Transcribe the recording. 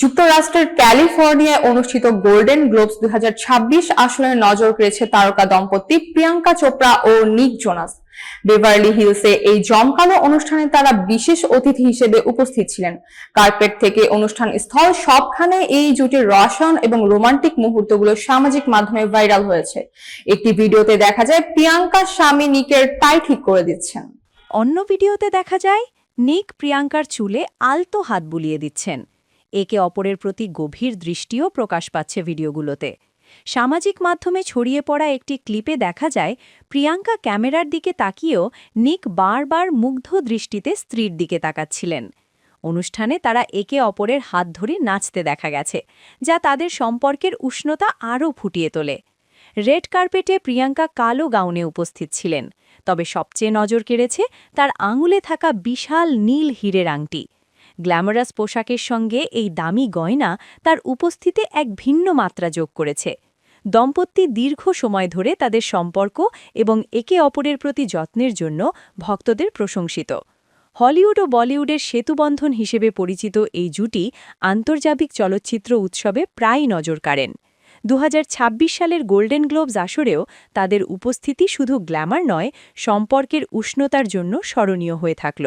যুক্তরাষ্ট্রের ক্যালিফোর্নিয়ায় অনুষ্ঠিত golden Globes দুই আসরে নজর কেড়েছে তারকা দম্পতি প্রিয়াঙ্কা চোপড়া ও নিক জোনাস। বেভারলি হিলসে এই জমকালো অনুষ্ঠানে তারা বিশেষ অতিথি হিসেবে উপস্থিত ছিলেন। কার্পেট থেকে অনুষ্ঠান স্থল সবখানে এই জুটির রসায়ন এবং রোমান্টিক মুহূর্তগুলো সামাজিক মাধ্যমে ভাইরাল হয়েছে। একটি ভিডিওতে দেখা যায়, প্রিয়াঙ্কার স্বামী নিকের টাই ঠিক করে দিচ্ছেন। অন্য ভিডিওতে দেখা যায়, নিক প্রিয়াঙ্কার চুলে আলতো হাত বুলিয়ে দিচ্ছেন। একে অপরের প্রতি গভীর দৃষ্টিও প্রকাশ পাচ্ছে ভিডিওগুলোতে। সামাজিক মাধ্যমে ছড়িয়ে পড়া একটি ক্লিপে দেখা যায়, প্রিয়াঙ্কা ক্যামেরার দিকে তাকিয়েও নিক বারবার মুগ্ধ দৃষ্টিতে স্ত্রীর দিকে তাকাচ্ছিলেন। অনুষ্ঠানে তারা একে অপরের হাত ধরে নাচতে দেখা গেছে, যা তাদের সম্পর্কের উষ্ণতা আরও ফুটিয়ে তোলে। রেড কার্পেটে প্রিয়াঙ্কা কালো গাউনে উপস্থিত ছিলেন, তবে সবচেয়ে নজর কেড়েছে তার আঙুলে থাকা বিশাল নীল হীরের আংটি। গ্ল্যামারাস পোশাকের সঙ্গে এই দামি গয়না তার উপস্থিতি এক ভিন্ন মাত্রা যোগ করেছে। দম্পতি দীর্ঘ সময় ধরে তাদের সম্পর্ক এবং একে অপরের প্রতি যত্নের জন্য ভক্তদের প্রশংসিত। হলিউড ও বলিউডের সেতুবন্ধন হিসেবে পরিচিত এই জুটি আন্তর্জাতিক চলচ্চিত্র উৎসবে প্রায় নজর কাড়েন। দু হাজার ছাব্বিশ সালের গোল্ডেন গ্লোবস আসরেও তাদের উপস্থিতি শুধু গ্ল্যামার নয়, সম্পর্কের উষ্ণতার জন্য স্মরণীয় হয়ে থাকল।